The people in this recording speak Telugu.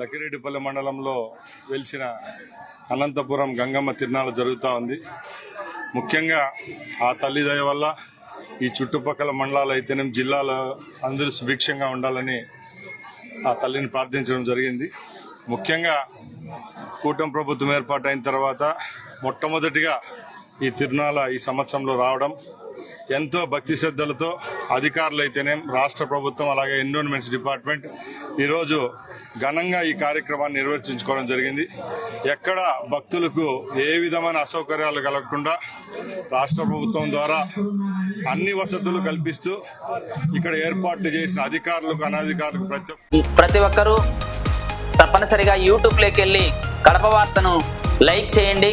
లక్కిరెడ్డిపల్లి మండలంలో వెలిసిన అనంతపురం గంగమ్మ తిరునాళ జరుగుతూ ఉంది. ముఖ్యంగా ఆ తల్లిదయ వల్ల ఈ చుట్టుపక్కల మండలాలు అయితేనే జిల్లాలో అందరూ సుభిక్షంగా ఉండాలని ఆ తల్లిని ప్రార్థించడం జరిగింది. ముఖ్యంగా కూటమి ప్రభుత్వం ఏర్పాటైన తర్వాత మొట్టమొదటిగా ఈ తిరునాళ ఈ సంవత్సరంలో రావడం ఎంతో భక్తి శ్రద్ధలతో అధికారులు రాష్ట్ర ప్రభుత్వం అలాగే ఎన్విరాన్మెంట్స్ డిపార్ట్మెంట్ ఈరోజు ఘనంగా ఈ కార్యక్రమాన్ని నిర్వర్తించుకోవడం జరిగింది. ఎక్కడ భక్తులకు ఏ విధమైన అసౌకర్యాలు కలగకుండా రాష్ట్ర ప్రభుత్వం ద్వారా అన్ని వసతులు కల్పిస్తూ ఇక్కడ ఏర్పాట్లు చేసిన అధికారులకు అనధికారులకు ప్రతి ప్రతి ఒక్కరూ తప్పనిసరిగా యూట్యూబ్లోకి వెళ్ళి కడప వార్తను లైక్ చేయండి.